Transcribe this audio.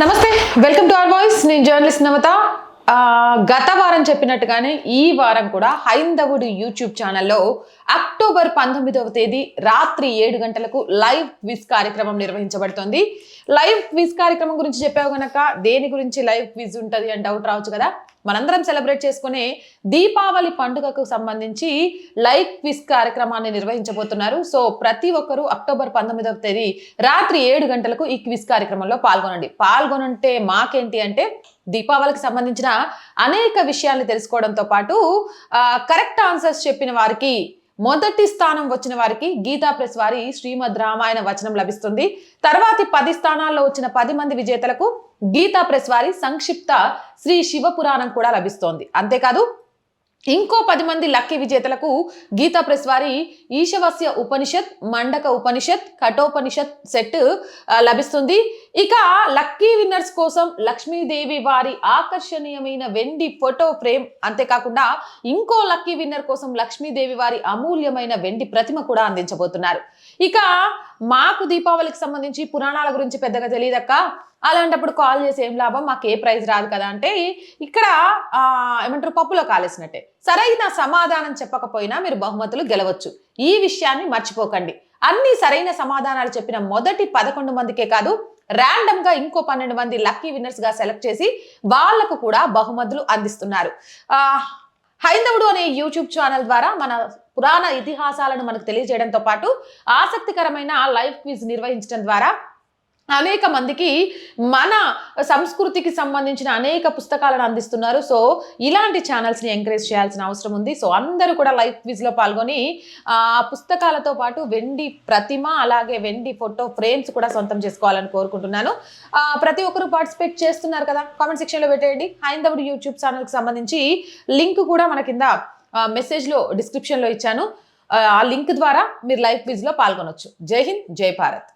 నమస్తే welcome to our voice నేను journalist Namata. గత వారం చెప్పినట్టుగానే ఈ వారం కూడా హైందవుడు యూట్యూబ్ ఛానల్లో అక్టోబర్ పంతొమ్మిదవ తేదీ రాత్రి ఏడు గంటలకు లైవ్ క్విజ్ కార్యక్రమం నిర్వహించబడుతోంది. లైవ్ క్విజ్ కార్యక్రమం గురించి చెప్పావు గనక దేని గురించి లైవ్ క్విజ్ ఉంటుంది అని డౌట్ రావచ్చు కదా? మనందరం సెలబ్రేట్ చేసుకునే దీపావళి పండుగకు సంబంధించి లైక్ క్విజ్ కార్యక్రమాన్ని నిర్వహించబోతున్నారు. సో ప్రతి ఒక్కరూ అక్టోబర్ పంతొమ్మిదవ తేదీ రాత్రి ఏడు గంటలకు ఈ క్విజ్ కార్యక్రమంలో పాల్గొనండి. పాల్గొనంటే మాకేంటి అంటే దీపావళికి సంబంధించిన అనేక విషయాల్ని తెలుసుకోవడంతో పాటు కరెక్ట్ ఆన్సర్స్ చెప్పిన వారికి మొదటి స్థానం వచ్చిన వారికి గీతా ప్రెస్ వారి శ్రీమద్ రామాయణ వచనం లభిస్తుంది. తర్వాతి పది స్థానాల్లో వచ్చిన పది మంది విజేతలకు గీతా ప్రెస్ వారి సంక్షిప్త శ్రీ శివపురాణం కూడా లభిస్తోంది. అంతేకాదు ఇంకో పది మంది లక్కీ విజేతలకు గీతా ప్రెస్ వారి ఈశవస్య ఉపనిషత్ మండక ఉపనిషత్ కఠోపనిషత్ సెట్ లభిస్తుంది. ఇక లక్కీ విన్నర్స్ కోసం లక్ష్మీదేవి వారి ఆకర్షణీయమైన వెండి ఫోటో ఫ్రేమ్ అంతేకాకుండా ఇంకో లక్కీ విన్నర్ కోసం లక్ష్మీదేవి వారి అమూల్యమైన వెండి ప్రతిమ కూడా అందించబోతున్నారు. ఇక మాకు దీపావళికి సంబంధించి పురాణాల గురించి పెద్దగా తెలియదక్క. అలాంటప్పుడు కాల్ చేసి ఏం లాభం? మాకు ఏ ప్రైజ్ రాదు కదా అంటే ఇక్కడ ఏమంటారు పప్పులో కాలేసినట్టే. సరైన సమాధానం చెప్పకపోయినా మీరు బహుమతులు గెలవచ్చు. ఈ విషయాన్ని మర్చిపోకండి. అన్ని సరైన సమాధానాలు చెప్పిన మొదటి పదకొండు మందికే కాదు ర్యాండమ్గా ఇంకో పన్నెండు మంది లక్కీ విన్నర్స్గా సెలెక్ట్ చేసి వాళ్ళకు కూడా బహుమతులు అందిస్తున్నారు. ఆ హైందవుడు అనే యూట్యూబ్ ఛానల్ ద్వారా మన పురాణ ఇతిహాసాలను మనకు తెలియజేయడంతో పాటు ఆసక్తికరమైన లైవ్ క్విజ్ నిర్వహించడం ద్వారా అనేక మందికి మన సంస్కృతికి సంబంధించిన అనేక పుస్తకాలను అందిస్తున్నారు. సో ఇలాంటి ఛానల్స్ని ఎంకరేజ్ చేయాల్సిన అవసరం ఉంది. సో అందరూ కూడా లైఫ్ క్విజ్లో పాల్గొని ఆ పుస్తకాలతో పాటు వెండి ప్రతిమ అలాగే వెండి ఫోటో ఫ్రేమ్స్ కూడా సొంతం చేసుకోవాలని కోరుకుంటున్నాను. ప్రతి ఒక్కరు పార్టిసిపేట్ చేస్తున్నారు కదా? కామెంట్ సెక్షన్లో పెట్టేయండి. హైందవుడు యూట్యూబ్ ఛానల్కి సంబంధించి లింక్ కూడా మన కింద మెసేజ్లో డిస్క్రిప్షన్లో ఇచ్చాను. ఆ, లింక్ ద్వారా మీరు లైఫ్ క్విజ్లో పాల్గొనొచ్చు. జై హింద్ జై భారత్.